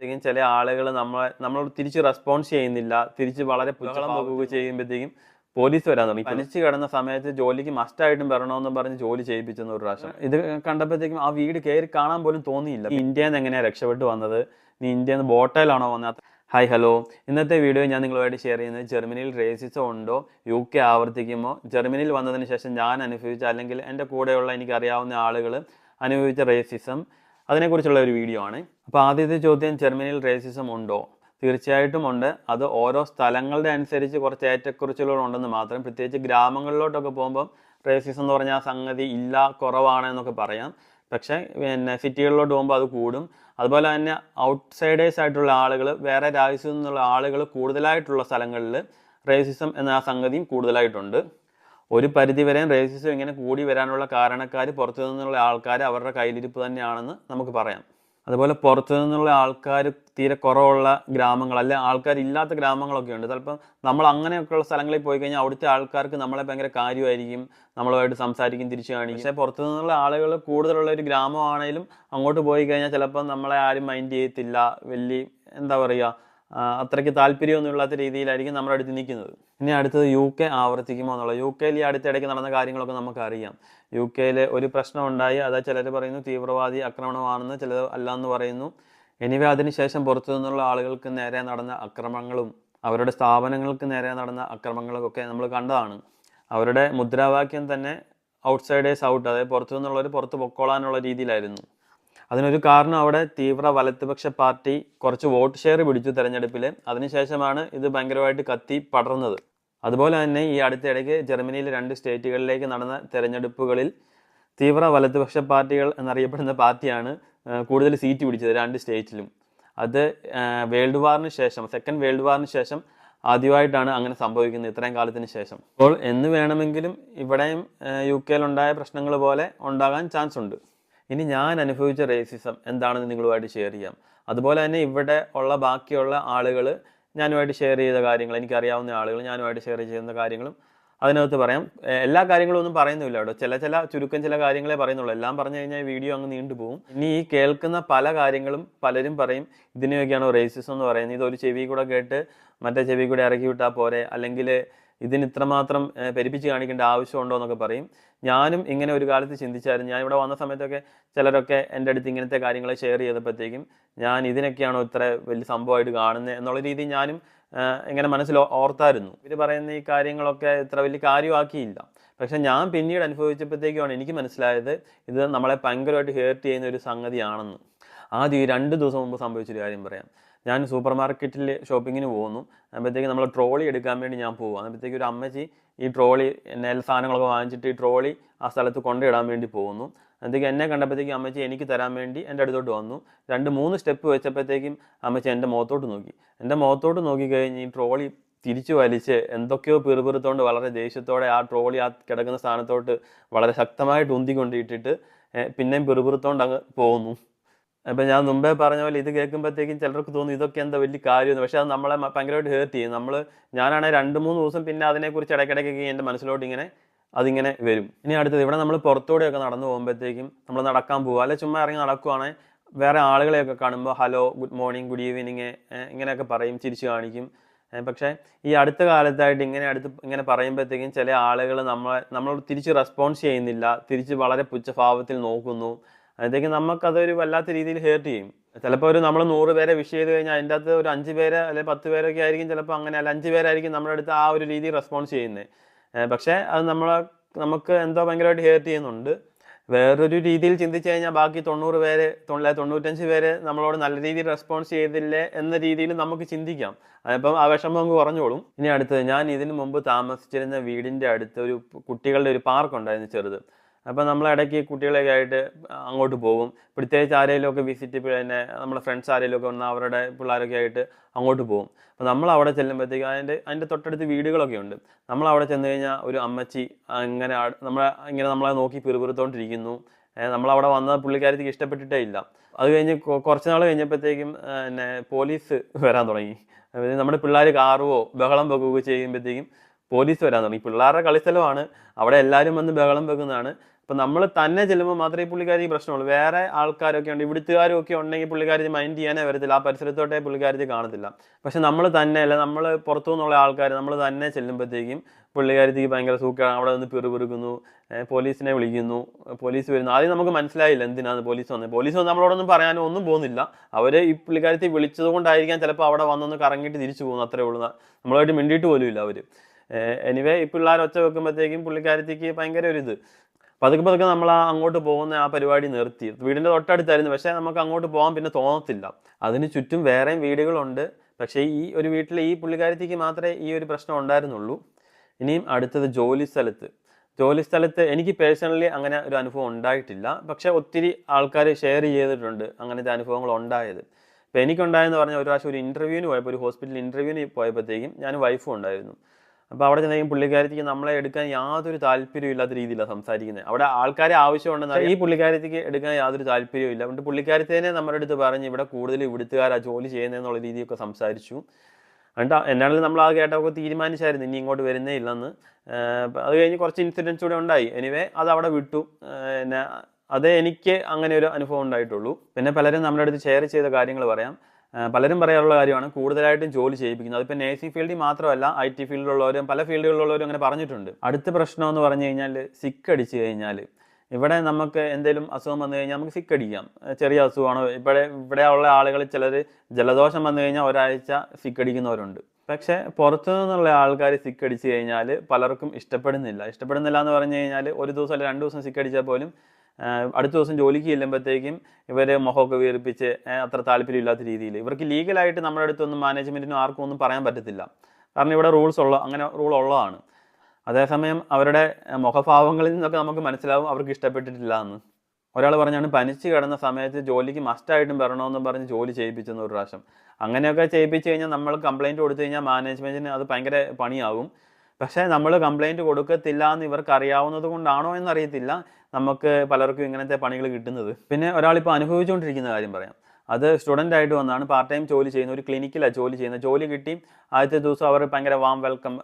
ചെയ്യുമ്പോഴത്തേക്കും ചില ആളുകൾ നമ്മളെ നമ്മളോട് തിരിച്ച് റെസ്പോൺസ് ചെയ്യുന്നില്ല. തിരിച്ച് വളരെ പുച്ഛളം പോകുക ചെയ്യുമ്പോഴത്തേക്കും പോലീസ് വരാൻ തുടങ്ങി. പനിച്ച് കിടന്ന സമയത്ത് ജോലിക്ക് മസ്റ്റായിട്ടും വരണമെന്ന് പറഞ്ഞ് ജോലി ചെയ്യിപ്പിച്ചെന്ന് ഒരു പ്രാവശ്യം. ഇത് കണ്ടപ്പോഴത്തേക്കും ആ വീട് കയറി കാണാൻ പോലും തോന്നിയില്ല. ഇന്ത്യയിൽ നിന്ന് എങ്ങനെയാണ് രക്ഷപ്പെട്ടു വന്നത്? നീ ഇന്ത്യയിൽ നിന്ന് ബോട്ടയിലാണോ വന്നത്? ഹായ് ഹലോ ഇന്നത്തെ വീഡിയോ ഞാൻ നിങ്ങളുമായിട്ട് ഷെയർ ചെയ്യുന്നത് ജർമ്മനിയിൽ റേസിസം ഉണ്ടോ? യു കെ ആവർത്തിക്കുമോ? ജർമ്മനിയിൽ വന്നതിന് ശേഷം ഞാൻ അനുഭവിച്ച അല്ലെങ്കിൽ എന്റെ കൂടെയുള്ള എനിക്കറിയാവുന്ന ആളുകൾ അനുഭവിച്ച റേസിസം അതിനെക്കുറിച്ചുള്ള ഒരു വീഡിയോ ആണ്. അപ്പോൾ ആദ്യത്തെ ചോദ്യം ജർമ്മനിയിൽ റേസിസം ഉണ്ടോ? തീർച്ചയായിട്ടും ഉണ്ട്. അത് ഓരോ സ്ഥലങ്ങളുടെ അനുസരിച്ച് കുറച്ച് ഏറ്റക്കുറിച്ചുകൾ ഉണ്ടെന്ന് മാത്രം. പ്രത്യേകിച്ച് ഗ്രാമങ്ങളിലോട്ടൊക്കെ പോകുമ്പം റേസിസം എന്ന് പറഞ്ഞാൽ സംഗതി ഇല്ല കുറവാണ് എന്നൊക്കെ പറയാം. പക്ഷേ പിന്നെ സിറ്റികളിലോട്ട് പോകുമ്പോൾ അത് കൂടും. അതുപോലെ തന്നെ ഔട്ട്സൈഡേഴ്സ് ആയിട്ടുള്ള ആളുകൾ വേറെ രാജ്യത്തു നിന്നുള്ള ആളുകൾ കൂടുതലായിട്ടുള്ള സ്ഥലങ്ങളിൽ റേസിസം എന്ന ആ സംഗതിയും കൂടുതലായിട്ടുണ്ട്. ഒരു പരിധിവരെയും റേസിസം ഇങ്ങനെ കൂടി വരാനുള്ള കാരണക്കാർ പുറത്തു നിന്നുള്ള ആൾക്കാർ അവരുടെ കയ്യിലിരിപ്പ് തന്നെയാണെന്ന് നമുക്ക് പറയാം. അതുപോലെ പുറത്തു നിന്നുള്ള ആൾക്കാർ തീരെ കുറവുള്ള ഗ്രാമങ്ങൾ അല്ലെ ആൾക്കാരില്ലാത്ത ഗ്രാമങ്ങളൊക്കെ ഉണ്ട്. ചിലപ്പം നമ്മൾ അങ്ങനെയൊക്കെയുള്ള സ്ഥലങ്ങളിൽ പോയി കഴിഞ്ഞാൽ അവിടുത്തെ ആൾക്കാർക്ക് നമ്മളെ ഭയങ്കര കാര്യമായിരിക്കും നമ്മളുമായിട്ട് സംസാരിക്കും തിരിച്ചു കാണിക്കും. പക്ഷേ പുറത്തു നിന്നുള്ള ആളുകൾ കൂടുതലുള്ള ഒരു ഗ്രാമമാണെങ്കിലും അങ്ങോട്ട് പോയി കഴിഞ്ഞാൽ ചിലപ്പം നമ്മളെ ആരും മൈൻഡ് ചെയ്യത്തില്ല. വലിയ എന്താ പറയുക അത്രയ്ക്ക് താല്പര്യമൊന്നും ഇല്ലാത്ത രീതിയിലായിരിക്കും നമ്മുടെ അടുത്ത് നിൽക്കുന്നത്. ഇനി അടുത്തത് യു കെ ആവർത്തിക്കുമോ എന്നുള്ളത്. യു കെയിൽ ഈ അടുത്തിടയ്ക്ക് നടന്ന കാര്യങ്ങളൊക്കെ നമുക്കറിയാം. യു കെയിൽ ഒരു പ്രശ്നം ഉണ്ടായി. അത് ചിലർ പറയുന്നു തീവ്രവാദി ആക്രമണമാണെന്ന് ചിലർ അല്ല എന്ന് പറയുന്നു. എനിവേ അതിനുശേഷം പുറത്തു നിന്നുള്ള ആളുകൾക്ക് നേരെ നടന്ന അക്രമങ്ങളും അവരുടെ സ്ഥാപനങ്ങൾക്ക് നേരെ നടന്ന അക്രമങ്ങളൊക്കെ നമ്മൾ കണ്ടതാണ്. അവരുടെ മുദ്രാവാക്യം തന്നെ ഔട്ട്സൈഡേഴ്സ് ഔട്ട്. അതായത് പുറത്തു നിന്നുള്ളവർ പുറത്ത് പൊക്കോളാനുള്ള രീതിയിലായിരുന്നു. അതിനൊരു കാരണം അവിടെ തീവ്ര വലതുപക്ഷ പാർട്ടി കുറച്ച് വോട്ട് ഷെയർ പിടിച്ചു തെരഞ്ഞെടുപ്പിൽ. അതിനുശേഷമാണ് ഇത് ഭയങ്കരമായിട്ട് കത്തി പടർന്നത്. അതുപോലെ തന്നെ ഈ അടുത്തിടയ്ക്ക് ജർമ്മനിയിലെ രണ്ട് സ്റ്റേറ്റുകളിലേക്ക് നടന്ന തെരഞ്ഞെടുപ്പുകളിൽ തീവ്ര വലതുപക്ഷ പാർട്ടികൾ എന്നറിയപ്പെടുന്ന പാർട്ടിയാണ് കൂടുതൽ സീറ്റ് പിടിച്ചത് രണ്ട് സ്റ്റേറ്റിലും. അത് വേൾഡ് വാറിന് ശേഷം സെക്കൻഡ് വേൾഡ് വാറിന് ശേഷം ആദ്യമായിട്ടാണ് അങ്ങനെ സംഭവിക്കുന്നത് ഇത്രയും കാലത്തിന് ശേഷം. അപ്പോൾ എന്ന് വേണമെങ്കിലും ഇവിടെയും യു കെയിലുണ്ടായ പ്രശ്നങ്ങൾ പോലെ ഉണ്ടാകാൻ ചാൻസ് ഉണ്ട് ഇനി ഞാൻ അനുഭവിച്ച റേസിസം എന്താണെന്ന് നിങ്ങളുമായിട്ട് ഷെയർ ചെയ്യാം. അതുപോലെ തന്നെ ഇവിടെ ഉള്ള ബാക്കിയുള്ള ആളുകൾ ഞാനുമായിട്ട് ഷെയർ ചെയ്ത കാര്യങ്ങൾ എനിക്കറിയാവുന്ന ആളുകൾ ഞാനുമായിട്ട് ഷെയർ ചെയ്യുന്ന കാര്യങ്ങളും അതിനകത്ത് പറയാം. എല്ലാ കാര്യങ്ങളും ഒന്നും പറയുന്നില്ല കേട്ടോ. ചില ചില ചുരുക്കം ചില കാര്യങ്ങളെ പറയുന്നുള്ളൂ. എല്ലാം പറഞ്ഞു കഴിഞ്ഞാൽ വീഡിയോ അങ്ങ് നീണ്ടുപോകും ഇനി ഈ കേൾക്കുന്ന പല കാര്യങ്ങളും പലരും പറയും ഇതിനെയൊക്കെയാണോ റേസിസം എന്ന് പറയുന്നത്? ഇതൊരു ചെവി കൂടെ കേട്ട് മറ്റേ ചെവി കൂടെ ഇറക്കി വിട്ടാൽ പോരെ? അല്ലെങ്കിൽ ഇതിന് ഇത്രമാത്രം പെരുപ്പിച്ച് കാണിക്കേണ്ട ആവശ്യമുണ്ടോ എന്നൊക്കെ പറയും. ഞാനും ഇങ്ങനെ ഒരു കാലത്ത് ചിന്തിച്ചായിരുന്നു. ഞാൻ ഇവിടെ വന്ന സമയത്തൊക്കെ ചിലരൊക്കെ എന്റെ അടുത്ത് ഇങ്ങനത്തെ കാര്യങ്ങൾ ഷെയർ ചെയ്തപ്പോഴത്തേക്കും ഞാൻ ഇതിനൊക്കെയാണോ ഇത്ര വലിയ സംഭവമായിട്ട് കാണുന്നത് എന്നുള്ള രീതി ഞാനും ഇങ്ങനെ മനസ്സിൽ ഓർത്തായിരുന്നു. ഇവർ പറയുന്ന ഈ കാര്യങ്ങളൊക്കെ ഇത്ര വലിയ കാര്യമാക്കിയില്ല. പക്ഷെ ഞാൻ പിന്നീട് അനുഭവിച്ചപ്പോഴത്തേക്കുമാണ് എനിക്ക് മനസ്സിലായത് ഇത് നമ്മളെ ഭയങ്കരമായിട്ട് ഹേർട്ട് ചെയ്യുന്ന ഒരു സംഗതിയാണെന്ന്. ആദ്യം ഈ രണ്ട് ദിവസം മുമ്പ് സംഭവിച്ചൊരു കാര്യം പറയാം. ഞാൻ സൂപ്പർ മാർക്കറ്റിൽ ഷോപ്പിങ്ങിന് പോകുന്നു. അപ്പോഴത്തേക്ക് നമ്മൾ ട്രോളി എടുക്കാൻ വേണ്ടി ഞാൻ പോകും. അപ്പോഴത്തേക്ക് ഒരു അമ്മച്ചി ഈ ട്രോളി നെൽ സാധനങ്ങളൊക്കെ വാങ്ങിച്ചിട്ട് ഈ ട്രോളി ആ സ്ഥലത്ത് കൊണ്ടിടാൻ വേണ്ടി പോകുന്നു. അപ്പോഴത്തേക്ക് എന്നെ കണ്ടപ്പോഴത്തേക്കും അമ്മച്ചി എനിക്ക് തരാൻ വേണ്ടി എന്റെ അടുത്തോട്ട് വന്നു. രണ്ട് മൂന്ന് സ്റ്റെപ്പ് വെച്ചപ്പോഴത്തേക്കും അമ്മച്ചി എന്റെ മുഖത്തോട്ട് നോക്കി. എന്റെ മുഖത്തോട്ട് നോക്കിക്കഴിഞ്ഞ് ഈ ട്രോളി തിരിച്ചു വലിച്ച് എന്തൊക്കെയോ പിറുപിറുത്തോണ്ട് വളരെ ദേഷ്യത്തോടെ ആ ട്രോളി ആ കിടക്കുന്ന സ്ഥാനത്തോട്ട് വളരെ ശക്തമായിട്ട് ഉന്തിക്കൊണ്ടിട്ടിട്ട് പിന്നെയും പിറുപിറുത്തോണ്ട് അങ്ങ് പോകുന്നു. അപ്പം ഞാൻ മുമ്പേ പറഞ്ഞ പോലെ ഇത് കേൾക്കുമ്പോഴത്തേക്കും ചിലർക്ക് തോന്നും ഇതൊക്കെ എന്താ വലിയ കാര്യമെന്ന്. പക്ഷേ അത് നമ്മളെ ഭയങ്കരമായിട്ട് ഹേർട്ട് ചെയ്യും. നമ്മൾ ഞാനാണെങ്കിൽ രണ്ട് മൂന്ന് ദിവസം പിന്നെ അതിനെക്കുറിച്ച് ഇടയ്ക്കിടയ്ക്കൊക്കെ എന്റെ മനസ്സിലോട്ട് ഇങ്ങനെ അതിങ്ങനെ വരും. ഇനി അടുത്തത് ഇവിടെ നമ്മൾ പുറത്തൂടെയൊക്കെ നടന്നു പോകുമ്പോഴത്തേക്കും നമ്മൾ നടക്കാൻ പോകുക അല്ലെ ചുമ്മാ ഇറങ്ങി നടക്കുവാണെങ്കിൽ വേറെ ആളുകളെയൊക്കെ കാണുമ്പോൾ hello good morning good evening ഇങ്ങനെയൊക്കെ പറയും ചിരിച്ചു കാണിക്കും. പക്ഷേ ഈ അടുത്ത കാലത്തായിട്ട് ഇങ്ങനെ അടുത്ത് ഇങ്ങനെ പറയുമ്പോഴത്തേക്കും ചില ആളുകൾ നമ്മളെ നമ്മൾ തിരിച്ച് റെസ്പോൺസ് ചെയ്യുന്നില്ല. തിരിച്ച് വളരെ പുച്ഛഭാവത്തിൽ നോക്കുന്നു. അപ്പോഴത്തേക്കും നമുക്കതൊരു വല്ലാത്ത രീതിയിൽ ഹേർട്ട് ചെയ്യും. ചിലപ്പോൾ ഒരു നമ്മൾ നൂറ് പേരെ വിഷ് ചെയ്ത് കഴിഞ്ഞാൽ അതിന്റെ അകത്ത് ഒരു അഞ്ച് പേര് അല്ലെങ്കിൽ പത്ത് പേരൊക്കെ ആയിരിക്കും ചിലപ്പോൾ അങ്ങനെ അല്ല അഞ്ച് പേരായിരിക്കും നമ്മുടെ അടുത്ത് ആ ഒരു രീതിയിൽ റെസ്പോൺസ് ചെയ്യുന്നത് പക്ഷേ അത് നമ്മളെ നമുക്ക് എന്തോ ഭയങ്കരമായിട്ട് ഹേർട്ട് ചെയ്യുന്നുണ്ട്. വേറൊരു രീതിയിൽ ചിന്തിച്ചു കഴിഞ്ഞാൽ ബാക്കി തൊണ്ണൂറ് പേര് തൊള്ള തൊണ്ണൂറ്റഞ്ച് പേര് നമ്മളോട് നല്ല രീതിയിൽ റെസ്പോൺസ് ചെയ്തില്ലേ എന്ന രീതിയിൽ നമുക്ക് ചിന്തിക്കാം. അതിപ്പം ആ വിഷമം കുറഞ്ഞോളും. ഇനി അടുത്തത് ഞാൻ ഇതിനു മുമ്പ് താമസിച്ചിരുന്ന വീടിന്റെ അടുത്ത് ഒരു കുട്ടികളുടെ ഒരു പാർക്ക് ഉണ്ടായിരുന്നു ചെറുത്. അപ്പം നമ്മൾ ഇടയ്ക്ക് കുട്ടികളൊക്കെ ആയിട്ട് അങ്ങോട്ട് പോകും. പ്രത്യേകിച്ച് ആരെങ്കിലും ഒക്കെ വിസിറ്റ് പിന്നെ നമ്മുടെ ഫ്രണ്ട്സ് ആരെങ്കിലും ഒക്കെ വന്നാൽ അവരുടെ പിള്ളേരൊക്കെ ആയിട്ട് അങ്ങോട്ട് പോകും. അപ്പോൾ നമ്മൾ അവിടെ ചെല്ലുമ്പോഴത്തേക്ക് അതിന്റെ അതിന്റെ തൊട്ടടുത്ത് വീടുകളൊക്കെ ഉണ്ട്. നമ്മൾ അവിടെ ചെന്ന് കഴിഞ്ഞാൽ ഒരു അമ്മച്ചി അങ്ങനെ നമ്മളെ ഇങ്ങനെ നമ്മളെ നോക്കി പിറുപിറുത്തോണ്ടിരിക്കുന്നു. നമ്മളവിടെ വന്ന പുള്ളിക്കാരത്തേക്ക് ഇഷ്ടപ്പെട്ടിട്ടേ ഇല്ല. അത് കഴിഞ്ഞ് കുറച്ച് നാൾ കഴിഞ്ഞപ്പോഴത്തേക്കും പിന്നെ പോലീസ് വരാൻ തുടങ്ങി. നമ്മുടെ പിള്ളേർ കാറുവോ ബഹളം വെക്കുകയോ ചെയ്യുമ്പോഴത്തേക്കും പോലീസ് വരാൻ തുടങ്ങി. പിള്ളേരുടെ കളിസ്ഥലമാണ്. അവിടെ എല്ലാവരും വന്ന് ബഹളം വെക്കുന്നതാണ്. അപ്പം നമ്മൾ തന്നെ ചെല്ലുമ്പോൾ മാത്രമേ പുള്ളിക്കാരി പ്രശ്നമുള്ളൂ. വേറെ ആൾക്കാരൊക്കെ ഉണ്ട് ഇവിടുത്തുകാരും ഒക്കെ ഉണ്ടെങ്കിൽ പുള്ളിക്കാരി മൈൻഡ് ചെയ്യാനേ വരത്തില്ല. ആ പരിസരത്തോട്ടേ പുള്ളിക്കാരി കാണത്തില്ല. പക്ഷെ നമ്മൾ തന്നെ അല്ല നമ്മൾ പുറത്തു നിന്നുള്ള ആൾക്കാർ നമ്മൾ തന്നെ ചെല്ലുമ്പോഴത്തേക്കും പുള്ളിക്കാരിക്ക് ഭയങ്കര സൂക്കാണ് അവിടെ നിന്ന് പിറുപിറുക്കുന്നു പോലീസിനെ വിളിക്കുന്നു പോലീസ് വരുന്നു. ആദ്യം നമുക്ക് മനസ്സിലായില്ല എന്തിനാണ് പോലീസ് വന്നത് പോലീസ് വന്ന് നമ്മളോടൊന്നും പറയാനോ ഒന്നും പോകുന്നില്ല. അവർ ഈ പുള്ളിക്കാരത്തി വിളിച്ചത് കൊണ്ടായിരിക്കാം ചിലപ്പോൾ അവിടെ വന്നൊന്ന് കറങ്ങിയിട്ട് തിരിച്ചു പോകുന്നു അത്രേ ഉള്ളൂ. നമ്മളായിട്ട് മിണ്ടിയിട്ട് പോലും ഇല്ല അവർ എനിവേ ഈ പിള്ളേർ ഒച്ച വെക്കുമ്പോഴത്തേക്കും പുള്ളിക്കാരത്തിക്ക് ഭയങ്കര ഒരു ഇത്. പതുക്കെ പതുക്കെ നമ്മൾ ആ അങ്ങോട്ട് പോകുന്ന ആ പരിപാടി നിർത്തി. വീടിന്റെ തൊട്ടടുത്തായിരുന്നു. പക്ഷേ നമുക്ക് അങ്ങോട്ട് പോകാൻ പിന്നെ തോന്നത്തില്ല. അതിന് ചുറ്റും വേറെയും വീടുകളുണ്ട്. പക്ഷേ ഈ ഒരു വീട്ടിലെ ഈ പുള്ളിക്കാരത്തിക്ക് മാത്രമേ ഈ ഒരു പ്രശ്നം ഉണ്ടായിരുന്നുള്ളൂ. ഇനിയും അടുത്തത് ജോലി സ്ഥലത്ത്. ജോലി സ്ഥലത്ത് എനിക്ക് പേഴ്സണലി അങ്ങനെ ഒരു അനുഭവം ഉണ്ടായിട്ടില്ല. പക്ഷേ ഒത്തിരി ആൾക്കാർ ഷെയർ ചെയ്തിട്ടുണ്ട് അങ്ങനത്തെ അനുഭവങ്ങൾ ഉണ്ടായത്. ഇപ്പോൾ എനിക്കുണ്ടായെന്ന് പറഞ്ഞാൽ ഒരു പ്രാവശ്യം ഒരു ഇന്റർവ്യൂവിന് പോയപ്പോൾ ഒരു ഹോസ്പിറ്റൽ ഇന്റർവ്യൂവിന് പോയപ്പോഴത്തേക്കും ഞാൻ വൈഫും ഉണ്ടായിരുന്നു. അപ്പോൾ അവിടെ ചെന്നെങ്കിൽ പുള്ളിക്കാരത്തിക്ക് നമ്മളെ എടുക്കാൻ യാതൊരു താല്പര്യവും ഇല്ലാത്ത രീതിയിലാണ് സംസാരിക്കുന്നത് അവിടെ ആൾക്കാരെ ആവശ്യമുണ്ടെന്ന് ഈ പുള്ളിക്കാരത്തിക്ക് എടുക്കാൻ യാതൊരു താല്പര്യവും ഇല്ല. അതുകൊണ്ട് പുള്ളിക്കാരത്തേനെ നമ്മുടെ അടുത്ത് പറഞ്ഞ് ഇവിടെ കൂടുതൽ ഇവിടുത്തുകാരാ ജോലി ചെയ്യുന്നതെന്നുള്ള രീതിയൊക്കെ സംസാരിച്ചു. എന്നിട്ട് എന്നാണെങ്കിലും നമ്മൾ ആ കേട്ടൊക്കെ തീരുമാനിച്ചായിരുന്നു ഇനി ഇങ്ങോട്ട് വരുന്നേ ഇല്ലെന്ന്. അത് കഴിഞ്ഞ് കുറച്ച് ഇൻസിഡൻസ് കൂടെ ഉണ്ടായി. എനിവേ അത് അവിടെ വിട്ടു. എന്നാ പിന്നെ അതേ എനിക്ക് അങ്ങനെ ഒരു അനുഭവം ഉണ്ടായിട്ടുള്ളൂ. പിന്നെ പലരും നമ്മുടെ അടുത്ത് ഷെയർ ചെയ്ത കാര്യങ്ങൾ പറയാം. പലരും പറയാറുള്ള കാര്യമാണ് കൂടുതലായിട്ടും ജോലി ചെയ്യിപ്പിക്കുന്നത്. അതിപ്പോൾ നേഴ്സിംഗ് ഫീൽഡിൽ മാത്രമല്ല ഐ ടി ഫീൽഡിലുള്ളവരും പല ഫീൽഡുകളിലുള്ളവരും അങ്ങനെ പറഞ്ഞിട്ടുണ്ട്. അടുത്ത പ്രശ്നം എന്ന് പറഞ്ഞു കഴിഞ്ഞാൽ സിക്ക് അടിച്ചു കഴിഞ്ഞാൽ ഇവിടെ നമുക്ക് എന്തെങ്കിലും അസുഖം വന്നു കഴിഞ്ഞാൽ നമുക്ക് സിക്ക് അടിക്കാം. ചെറിയ അസുഖമാണ്? ഇവിടെ ഇവിടെ ഉള്ള ആളുകൾ ചിലർ ജലദോഷം വന്നു കഴിഞ്ഞാൽ ഒരാഴ്ച സിക്ക് അടിക്കുന്നവരുണ്ട്. പക്ഷേ പുറത്തു നിന്നുള്ള ആൾക്കാർ സിക്ക് അടിച്ചു കഴിഞ്ഞാൽ പലർക്കും ഇഷ്ടപ്പെടുന്നില്ല. ഇഷ്ടപ്പെടുന്നില്ല എന്ന് പറഞ്ഞു കഴിഞ്ഞാൽ ഒരു ദിവസം അല്ലെങ്കിൽ രണ്ട് ദിവസം സിക്ക് അടിച്ചാൽ പോലും അടുത്ത ദിവസം ജോലിക്ക് ചെല്ലുമ്പോഴത്തേക്കും ഇവർ മുഖമൊക്കെ വീർപ്പിച്ച് അത്ര താല്പര്യമില്ലാത്ത രീതിയിൽ. ഇവർക്ക് ലീഗലായിട്ട് നമ്മുടെ അടുത്തൊന്നും മാനേജ്മെന്റിനും ആർക്കും ഒന്നും പറയാൻ പറ്റത്തില്ല. കാരണം ഇവിടെ റൂൾസ് ഉള്ള അങ്ങനെ റൂൾ ഉള്ളതാണ്. അതേസമയം അവരുടെ മുഖഭാവങ്ങളിൽ നിന്നൊക്കെ നമുക്ക് മനസ്സിലാവും അവർക്ക് ഇഷ്ടപ്പെട്ടിട്ടില്ല എന്ന്. ഒരാൾ പറഞ്ഞാണ് പനിച്ച് കിടന്ന സമയത്ത് ജോലിക്ക് മസ്റ്റായിട്ടും വരണമെന്നും പറഞ്ഞ് ജോലി ചെയ്യിപ്പിച്ചെന്ന് ഒരു പ്രാവശ്യം. അങ്ങനെയൊക്കെ ചെയ്യിപ്പിച്ച് കഴിഞ്ഞാൽ നമ്മൾ കംപ്ലയിന്റ് കൊടുത്തു കഴിഞ്ഞാൽ മാനേജ്മെന്റിന് അത് ഭയങ്കര പണിയാകും പക്ഷേ നമ്മൾ കംപ്ലൈന്റ് കൊടുക്കത്തില്ല എന്ന് ഇവർക്ക് അറിയാവുന്നത് കൊണ്ടാണോ എന്നറിയത്തില്ല. നമുക്ക് പലർക്കും ഇങ്ങനത്തെ പണികൾ കിട്ടുന്നത്. പിന്നെ ഒരാളിപ്പോൾ അനുഭവിച്ചുകൊണ്ടിരിക്കുന്ന കാര്യം പറയാം. അത് സ്റ്റുഡന്റ് ആയിട്ട് വന്നാണ്. പാർട്ട് ടൈം ജോലി ചെയ്യുന്ന ഒരു ക്ലിനിക്കിലാണ് ജോലി ചെയ്യുന്നത് ജോലി കിട്ടി. ആദ്യത്തെ ദിവസം അവർ ഭയങ്കര വാം വെൽക്കം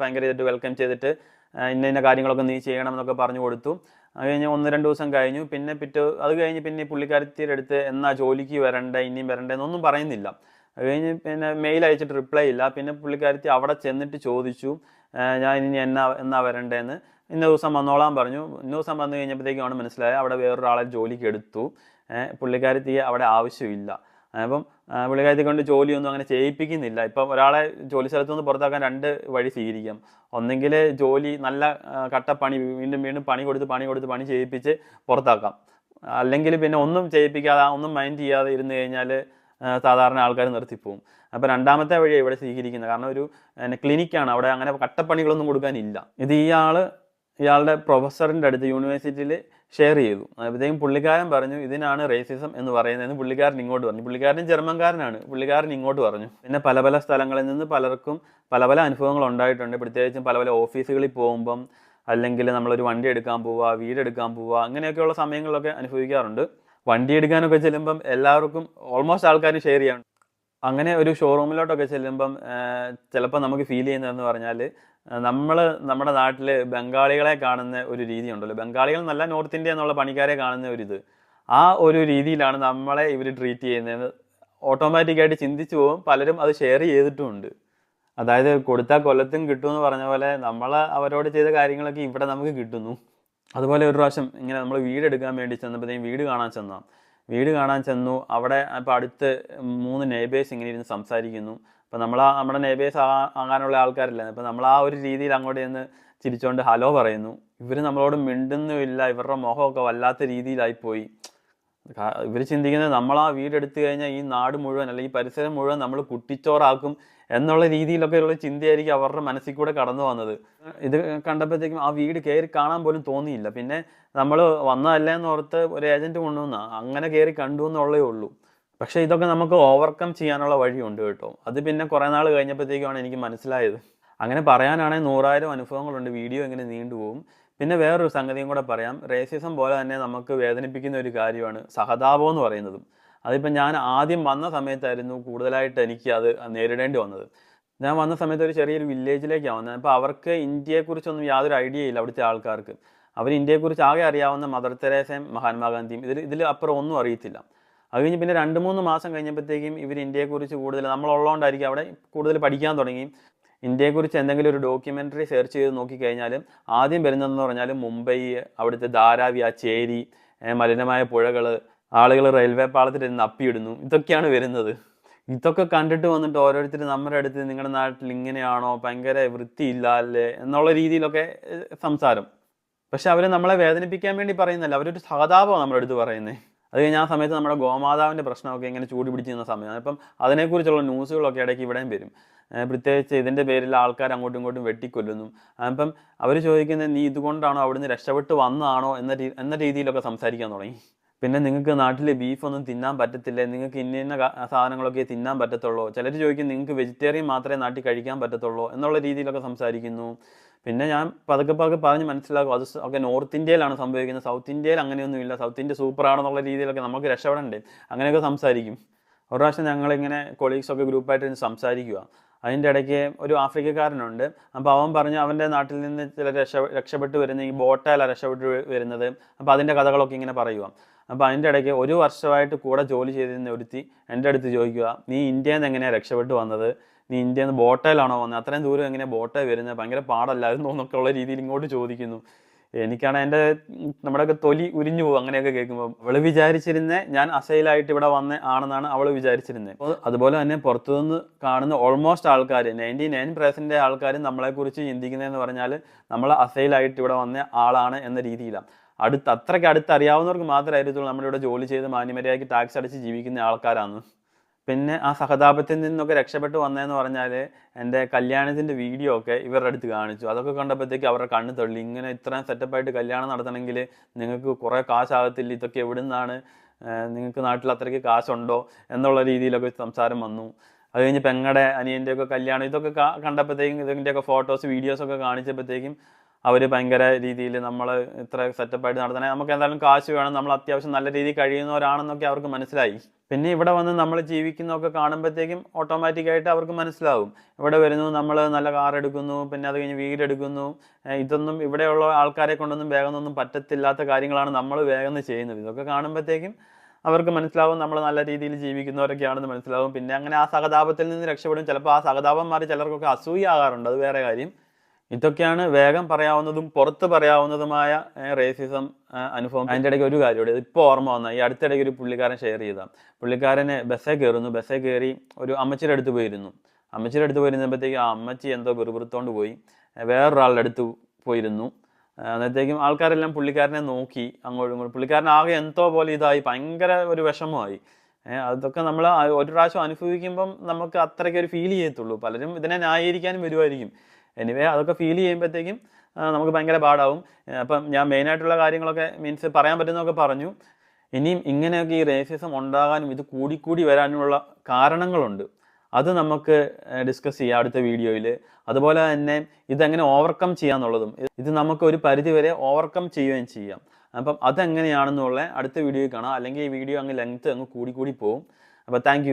ഭയങ്കര ചെയ്തിട്ട് വെൽക്കം ചെയ്തിട്ട് ഇന്ന ഇന്ന കാര്യങ്ങളൊക്കെ നീ ചെയ്യണം എന്നൊക്കെ പറഞ്ഞു കൊടുത്തു. അത് കഴിഞ്ഞ് ഒന്ന് രണ്ട് ദിവസം കഴിഞ്ഞു. പിന്നെ പിറ്റേ അത് കഴിഞ്ഞ് പിന്നെ പുള്ളിക്കാരത്തിയുടെ അടുത്ത് എന്നാ ജോലിക്ക് വരണ്ടേ ഇനിയും വരണ്ടേ എന്നൊന്നും പറയുന്നില്ല. അത് കഴിഞ്ഞ് പിന്നെ മെയിൽ അയച്ചിട്ട് റിപ്ലൈ ഇല്ല. പിന്നെ പുള്ളിക്കാരത്തി അവിടെ ചെന്നിട്ട് ചോദിച്ചു ഞാൻ ഇനി എന്നാ എന്നാ വരണ്ടേന്ന്? ഇന്ന ദിവസം വന്നോളാൻ പറഞ്ഞു. ഇന്ന ദിവസം വന്നു കഴിഞ്ഞപ്പോഴത്തേക്കാണ് മനസ്സിലായത് അവിടെ വേറൊരാളെ ജോലിക്ക് എടുത്തു. പുള്ളിക്കാരത്തി അവിടെ ആവശ്യമില്ല. അപ്പം പുള്ളിക്കാരത്തി കൊണ്ട് ജോലിയൊന്നും അങ്ങനെ ചെയ്യിപ്പിക്കുന്നില്ല. ഇപ്പം ഒരാളെ ജോലി സ്ഥലത്തു നിന്ന് പുറത്താക്കാൻ രണ്ട് വഴി സ്വീകരിക്കാം. ഒന്നെങ്കിൽ ജോലി നല്ല കട്ടപ്പണി വീണ്ടും വീണ്ടും പണി കൊടുത്ത് പണി കൊടുത്ത് പണി ചെയ്യിപ്പിച്ച് പുറത്താക്കാം. അല്ലെങ്കിൽ പിന്നെ ഒന്നും ചെയ്യിപ്പിക്കാതെ ഒന്നും മൈൻഡ് ചെയ്യാതെ ഇരുന്ന് കഴിഞ്ഞാൽ സാധാരണ ആൾക്കാർ നിർത്തിപ്പോവും. അപ്പോൾ രണ്ടാമത്തെ വഴിയാണ് ഇവിടെ സ്വീകരിക്കുന്നത് കാരണം ഒരു ക്ലിനിക്കാണ്. അവിടെ അങ്ങനെ കട്ടപ്പണികളൊന്നും കൊടുക്കാനില്ല. ഇത് ഇയാൾ ഇയാളുടെ പ്രൊഫസറിന്റെ അടുത്ത് യൂണിവേഴ്സിറ്റിയിൽ ഷെയർ ചെയ്തു. അപ്പോഴത്തേക്കും പുള്ളിക്കാരൻ പറഞ്ഞു ഇതിനാണ് റേസിസം എന്ന് പറയുന്നതെന്ന് പുള്ളിക്കാരൻ ഇങ്ങോട്ട് പറഞ്ഞു. പുള്ളിക്കാരൻ ജർമ്മൻകാരനാണ്. പുള്ളിക്കാരൻ ഇങ്ങോട്ട് പറഞ്ഞു. പിന്നെ പല പല സ്ഥലങ്ങളിൽ നിന്ന് പലർക്കും പല പല അനുഭവങ്ങൾ ഉണ്ടായിട്ടുണ്ട്. പ്രത്യേകിച്ചും പല പല ഓഫീസുകളിൽ പോകുമ്പം അല്ലെങ്കിൽ നമ്മളൊരു വണ്ടി എടുക്കാൻ പോവുക വീട് എടുക്കാൻ പോവുക അങ്ങനെയൊക്കെയുള്ള സമയങ്ങളിലൊക്കെ അനുഭവിക്കാറുണ്ട്. വണ്ടി എടുക്കാനൊക്കെ ചെല്ലുമ്പം എല്ലാവർക്കും ഓൾമോസ്റ്റ് ആൾക്കാർ ഷെയർ ചെയ്യാണ് അങ്ങനെ ഒരു ഷോറൂമിലോട്ടൊക്കെ ചെല്ലുമ്പം ചിലപ്പോൾ നമുക്ക് ഫീൽ ചെയ്യുന്നതെന്ന് പറഞ്ഞാൽ നമ്മൾ നമ്മുടെ നാട്ടിൽ ബംഗാളികളെ കാണുന്ന ഒരു രീതി ഉണ്ടല്ലോ ബംഗാളികൾ നല്ല നോർത്ത് ഇന്ത്യ എന്നുള്ള പണിക്കാരെ കാണുന്ന ഒരു ഇത്. ആ ഒരു രീതിയിലാണ് നമ്മളെ ഇവർ ട്രീറ്റ് ചെയ്യുന്നത്. ഓട്ടോമാറ്റിക്കായിട്ട് ചിന്തിച്ചു പോകും പലരും അത് ഷെയർ ചെയ്തിട്ടുമുണ്ട്. അതായത് കൊടുത്താൽ കൊല്ലത്തും കിട്ടുമെന്ന് പറഞ്ഞ പോലെ നമ്മൾ അവരോട് ചെയ്ത കാര്യങ്ങളൊക്കെ ഇവിടെ നമുക്ക് കിട്ടുന്നു. അതുപോലെ ഒരു പ്രാവശ്യം ഇങ്ങനെ നമ്മൾ വീട് എടുക്കാൻ വേണ്ടി ചെന്നപ്പോഴത്തേക്കും വീട് കാണാൻ ചെന്നു വീട് കാണാൻ ചെന്നു. അവിടെ ഇപ്പോൾ അടുത്ത് മൂന്ന് നെയ്ബേഴ്സ് ഇങ്ങനെ ഇരുന്ന് സംസാരിക്കുന്നു. അപ്പോൾ നമ്മൾ ആ നമ്മുടെ നെയ്ബേഴ്സ് ആകാനുള്ള ആൾക്കാരില്ല? അപ്പോൾ നമ്മൾ ആ ഒരു രീതിയിൽ അങ്ങോട്ട് ചെന്ന് ചിരിച്ചുകൊണ്ട് ഹലോ പറയുന്നു. ഇവർ നമ്മളോട് മിണ്ടുന്നുമില്ല. ഇവരുടെ മുഖമൊക്കെ വല്ലാത്ത രീതിയിലായിപ്പോയി ഇവർ ചിന്തിക്കുന്നത് നമ്മൾ ആ വീടെടുത്തു കഴിഞ്ഞാൽ ഈ നാട് മുഴുവൻ അല്ലെങ്കിൽ ഈ പരിസരം മുഴുവൻ നമ്മൾ കുട്ടിച്ചോറാക്കും. എന്നുള്ള രീതിയിലൊക്കെ ഉള്ള ചിന്തയായിരിക്കും അവരുടെ മനസ്സിൽ കൂടെ കടന്നു വന്നത്. ഇത് കണ്ടപ്പോഴത്തേക്കും ആ വീട് കയറി കാണാൻ പോലും തോന്നിയില്ല. പിന്നെ നമ്മൾ വന്നതല്ലേ എന്ന് ഓർത്ത് ഒരു ഏജന്റ് കൊണ്ടുവന്ന അങ്ങനെ കയറി കണ്ടു എന്നുള്ളേ ഉള്ളൂ. പക്ഷേ ഇതൊക്കെ നമുക്ക് ഓവർകം ചെയ്യാനുള്ള വഴിയുണ്ട് കേട്ടോ. അത് പിന്നെ കുറേ നാൾ കഴിഞ്ഞപ്പോഴത്തേക്കുമാണ് എനിക്ക് മനസ്സിലായത്. അങ്ങനെ പറയാനാണെങ്കിൽ നൂറായിരം അനുഭവങ്ങളുണ്ട്. വീഡിയോ ഇങ്ങനെ നീണ്ടുപോകും പിന്നെ വേറൊരു സംഗതിയും കൂടെ പറയാം. റേസിസം പോലെ തന്നെ നമുക്ക് വേദനിപ്പിക്കുന്ന ഒരു കാര്യമാണ് സഹതാപം എന്ന് പറയുന്നതും. അതിപ്പോൾ ഞാൻ ആദ്യം വന്ന സമയത്തായിരുന്നു കൂടുതലായിട്ട് എനിക്ക് അത് നേരിടേണ്ടി വന്നത്. ഞാൻ വന്ന സമയത്ത് ഒരു ചെറിയൊരു വില്ലേജിലേക്കാണ് വന്നത്. അപ്പോൾ അവർക്ക് ഇന്ത്യയെക്കുറിച്ചൊന്നും യാതൊരു ഐഡിയ ഇല്ല അവിടുത്തെ ആൾക്കാർക്ക്. അവർ ഇന്ത്യയെക്കുറിച്ച് ആകെ അറിയാവുന്ന മദർ തെരേസയും മഹാത്മാഗാന്ധിയും. ഇതിൽ ഇതിൽ അപ്പുറം ഒന്നും അറിയത്തില്ല. അത് കഴിഞ്ഞ് പിന്നെ രണ്ട് മൂന്ന് മാസം കഴിഞ്ഞപ്പോഴത്തേക്കും ഇവർ ഇന്ത്യയെക്കുറിച്ച് കൂടുതൽ നമ്മളുള്ളതുകൊണ്ടായിരിക്കും അവിടെ കൂടുതൽ പഠിക്കാൻ തുടങ്ങി. ഇന്ത്യയെക്കുറിച്ച് എന്തെങ്കിലും ഒരു ഡോക്യുമെന്ററി സെർച്ച് ചെയ്ത് നോക്കിക്കഴിഞ്ഞാൽ ആദ്യം വരുന്നതെന്ന് പറഞ്ഞാൽ മുംബൈ അവിടുത്തെ ധാരാവി ആ ചേരി മലിനമായ പുഴകൾ ആളുകൾ റെയിൽവേ പാളത്തിൽ ഇരുന്ന് അപ്പിയിടുന്നു. ഇതൊക്കെയാണ് വരുന്നത്. ഇതൊക്കെ കണ്ടിട്ട് വന്നിട്ട് ഓരോരുത്തർ നമ്മുടെ അടുത്ത് നിങ്ങളുടെ നാട്ടിൽ ഇങ്ങനെയാണോ? ഭയങ്കര വൃത്തിയില്ല അല്ലേ? എന്നുള്ള രീതിയിലൊക്കെ സംസാരം. പക്ഷെ അവർ നമ്മളെ വേദനിപ്പിക്കാൻ വേണ്ടി പറയുന്നില്ല അവരൊരു സഹതാപമാണ് നമ്മുടെ അടുത്ത് പറയുന്നത്. അത് കഴിഞ്ഞ ആ സമയത്ത് നമ്മുടെ ഗോമാതാവിന്റെ പ്രശ്നമൊക്കെ ഇങ്ങനെ ചൂടി പിടിച്ചിരുന്ന സമയമാണ്. അപ്പം അതിനെക്കുറിച്ചുള്ള ന്യൂസുകളൊക്കെ ഇടയ്ക്ക് ഇവിടെയും വരും. പ്രത്യേകിച്ച് ഇതിന്റെ പേരിൽ ആൾക്കാർ അങ്ങോട്ടും ഇങ്ങോട്ടും വെട്ടിക്കൊല്ലുന്നു. അപ്പം അവർ ചോദിക്കുന്നത് നീ ഇതുകൊണ്ടാണോ അവിടുന്ന് രക്ഷപ്പെട്ട് വന്നതാണോ? എന്ന എന്ന രീതിയിലൊക്കെ സംസാരിക്കാൻ തുടങ്ങി. പിന്നെ നിങ്ങൾക്ക് നാട്ടിൽ ബീഫൊന്നും തിന്നാൻ പറ്റത്തില്ലേ നിങ്ങൾക്ക് ഇന്ന ഇന്ന സാധനങ്ങളൊക്കെ തിന്നാൻ പറ്റത്തുള്ളൂ. ചിലർ ചോദിക്കും നിങ്ങൾക്ക് വെജിറ്റേറിയൻ മാത്രമേ നാട്ടിൽ കഴിക്കാൻ പറ്റത്തുള്ളൂ എന്നുള്ള രീതിയിലൊക്കെ സംസാരിക്കുന്നു. പിന്നെ ഞാൻ പതുക്കെ പതുക്കെ പറഞ്ഞ് മനസ്സിലാക്കും അത് ഒക്കെ നോർത്ത് ഇന്ത്യയിലാണ് സംഭവിക്കുന്നത്. സൗത്ത് ഇന്ത്യയിൽ അങ്ങനെയൊന്നും ഇല്ല സൗത്ത് ഇന്ത്യ സൂപ്പറാണെന്നുള്ള രീതിയിലൊക്കെ നമുക്ക് രക്ഷപ്പെടണ്ടേ. അങ്ങനെയൊക്കെ സംസാരിക്കും. ഒരു പ്രാവശ്യം ഞങ്ങളിങ്ങനെ കൊളീഗ്സൊക്കെ ഗ്രൂപ്പായിട്ട് സംസാരിക്കുക അതിന്റെ ഇടയ്ക്ക് ഒരു ആഫ്രിക്കക്കാരനുണ്ട്. അപ്പോൾ അവൻ പറഞ്ഞു അവന്റെ നാട്ടിൽ നിന്ന് ചില രക്ഷ രക്ഷപ്പെട്ട് വരുന്ന ഈ ബോട്ടയിലാണ് രക്ഷപ്പെട്ട് വരുന്നത്. അപ്പോൾ അതിന്റെ കഥകളൊക്കെ ഇങ്ങനെ പറയുക അപ്പോൾ അതിന്റെ ഇടയ്ക്ക് ഒരു വർഷമായിട്ട് കൂടെ ജോലി ചെയ്തിരുന്ന ഒരുത്തി എന്റെ അടുത്ത് ചോദിക്കുക നീ ഇന്ത്യയിൽ നിന്ന് എങ്ങനെയാണ് രക്ഷപ്പെട്ട് വന്നത്? നീ ഇന്ത്യയിൽ നിന്ന് ബോട്ടയിലാണോ വന്നത്? അത്രയും ദൂരം എങ്ങനെ ബോട്ടയിൽ വരുന്നത്? ഭയങ്കര പാടല്ലായിരുന്നു എന്നൊക്കെ ഉള്ള രീതിയിൽ ഇങ്ങോട്ട് ചോദിക്കുന്നു. എനിക്കാണ് എന്റെ നമ്മുടെയൊക്കെ തൊലി ഉരിഞ്ഞു പോകും അങ്ങനെയൊക്കെ കേൾക്കുമ്പോൾ. അവൾ വിചാരിച്ചിരുന്നേ ഞാൻ അസൈലായിട്ട് ഇവിടെ വന്ന ആണെന്നാണ് അവൾ വിചാരിച്ചിരുന്നത് അപ്പോൾ അതുപോലെ തന്നെ പുറത്തുനിന്ന് കാണുന്ന ഓൾമോസ്റ്റ് ആൾക്കാർ നയന്റി നയൻ പെർസെന്റ് ആൾക്കാർ നമ്മളെക്കുറിച്ച് ചിന്തിക്കുന്നതെന്ന് പറഞ്ഞാൽ നമ്മൾ അസൈലായിട്ട് ഇവിടെ വന്ന ആളാണ് എന്ന രീതിയിലാണ് അടുത്ത് അത്രയ്ക്ക് അടുത്ത് അറിയാവുന്നവർക്ക് മാത്രമായിരിക്കും നമ്മുടെ ഇവിടെ ജോലി ചെയ്ത് മാന്യമര്യാദയ്ക്ക് ടാക്സ് അടിച്ച് ജീവിക്കുന്ന ആൾക്കാരാണ്. പിന്നെ ആ സഹതാപത്തിൽ നിന്നൊക്കെ രക്ഷപ്പെട്ട് വന്നതെന്ന് പറഞ്ഞാൽ എന്റെ കല്യാണത്തിന്റെ വീഡിയോ ഒക്കെ ഇവരുടെ അടുത്ത് കാണിച്ചു. അതൊക്കെ കണ്ടപ്പോഴത്തേക്ക് അവരുടെ കണ്ണ് തള്ളി. ഇങ്ങനെ ഇത്രയും സെറ്റപ്പായിട്ട് കല്യാണം നടത്തണമെങ്കിൽ നിങ്ങൾക്ക് കുറേ കാശാകത്തില്ല ഇതൊക്കെ എവിടെ നിന്നാണ് നിങ്ങൾക്ക് നാട്ടിൽ അത്രയ്ക്ക് കാശുണ്ടോ? എന്നുള്ള രീതിയിലൊക്കെ സംസാരം വന്നു. അത് കഴിഞ്ഞ് പെങ്ങടെ അനിയന്റെയൊക്കെ കല്യാണം. ഇതൊക്കെ കണ്ടപ്പോഴത്തേക്കും ഇതിന്റെയൊക്കെ ഫോട്ടോസ് വീഡിയോസൊക്കെ കാണിച്ചപ്പോഴത്തേക്കും അവർ ഭയങ്കര രീതിയിൽ നമ്മൾ ഇത്ര സെറ്റപ്പായിട്ട് നടത്തണേ നമുക്ക് എന്തായാലും കാശ് വേണം. നമ്മൾ അത്യാവശ്യം നല്ല രീതിയിൽ കഴിയുന്നവരാണെന്നൊക്കെ അവർക്ക് മനസ്സിലായി. പിന്നെ ഇവിടെ വന്ന് നമ്മൾ ജീവിക്കുന്നതൊക്കെ കാണുമ്പോഴത്തേക്കും ഓട്ടോമാറ്റിക്കായിട്ട് അവർക്ക് മനസ്സിലാവും. ഇവിടെ വരുന്നു നമ്മൾ നല്ല കാർ എടുക്കുന്നു പിന്നെ അത് കഴിഞ്ഞ് വീട് എടുക്കുന്നു. ഇതൊന്നും ഇവിടെയുള്ള ആൾക്കാരെ കൊണ്ടൊന്നും വേഗം ഒന്നും പറ്റത്തില്ലാത്ത കാര്യങ്ങളാണ് നമ്മൾ വേഗം ചെയ്യുന്നത്. ഇതൊക്കെ കാണുമ്പോഴത്തേക്കും അവർക്ക് മനസ്സിലാവും നമ്മൾ നല്ല രീതിയിൽ ജീവിക്കുന്നവരൊക്കെയാണെന്ന് മനസ്സിലാവും. പിന്നെ അങ്ങനെ ആ സഹതാപത്തിൽ നിന്ന് രക്ഷപ്പെടും. ചിലപ്പോൾ ആ സഹതാപം മാറി ചിലർക്കൊക്കെ അസൂയ ആകാറുണ്ട്. അത് വേറെ കാര്യം. ഇതൊക്കെയാണ് വേഗം പറയാവുന്നതും പുറത്ത് പറയാവുന്നതുമായ റേസിസം അനുഭവം. അതിന്റെ ഇടയ്ക്ക് ഒരു കാര്യമുണ്ട് ഇപ്പോൾ ഓർമ്മ വന്ന ഈ അടുത്തിടയ്ക്ക് ഒരു പുള്ളിക്കാരൻ ഷെയർ ചെയ്താൽ പുള്ളിക്കാരന് ബസ്സേ കയറുന്നു ബസ്സേ കയറി ഒരു അമ്മച്ചിയുടെ അടുത്ത് പോയിരുന്നു. അമ്മച്ചിയുടെ അടുത്ത് പോയിരുന്നപ്പോഴത്തേക്കും ആ അമ്മച്ചി എന്തോ ഗുരുപുറത്തോണ്ട് പോയി. വേറൊരാളുടെ അടുത്ത് പോയിരുന്നു. അന്നത്തേക്കും ആൾക്കാരെല്ലാം പുള്ളിക്കാരനെ നോക്കി അങ്ങോട്ടും ഇങ്ങോട്ടും. പുള്ളിക്കാരൻ ആകെ എന്തോ പോലെ ഇതായി. ഭയങ്കര ഒരു വിഷമമായി. അതൊക്കെ നമ്മൾ ഒരു പ്രാവശ്യം അനുഭവിക്കുമ്പം നമുക്ക് അത്രയ്ക്ക് ഒരു ഫീൽ ചെയ്യത്തുള്ളൂ. പലരും ഇതിനെ ന്യായീകരിക്കാനും വരുമായിരിക്കും എനിവേ അതൊക്കെ ഫീൽ ചെയ്യുമ്പോഴത്തേക്കും നമുക്ക് ഭയങ്കര പാടാവും. അപ്പം ഞാൻ മെയിനായിട്ടുള്ള കാര്യങ്ങളൊക്കെ മീൻസ് പറയാൻ പറ്റുന്നതൊക്കെ പറഞ്ഞു. ഇനിയും ഇങ്ങനെയൊക്കെ ഈ റേസിസം ഉണ്ടാകാനും ഇത് കൂടിക്കൂടി വരാനുമുള്ള കാരണങ്ങളുണ്ട്. അത് നമുക്ക് ഡിസ്കസ് ചെയ്യാം അടുത്ത വീഡിയോയിൽ അതുപോലെ തന്നെ ഇതെങ്ങനെ ഓവർകം ചെയ്യാന്നുള്ളതും ഇത് നമുക്ക് ഒരു പരിധിവരെ ഓവർകം ചെയ്യുകയും ചെയ്യാം. അപ്പം അതെങ്ങനെയാണെന്നുള്ള അടുത്ത വീഡിയോയിൽ കാണാം. അല്ലെങ്കിൽ ഈ വീഡിയോ അങ്ങ് ലെങ്ത്ത് അങ്ങ് കൂടി കൂടി പോകും അപ്പോൾ താങ്ക്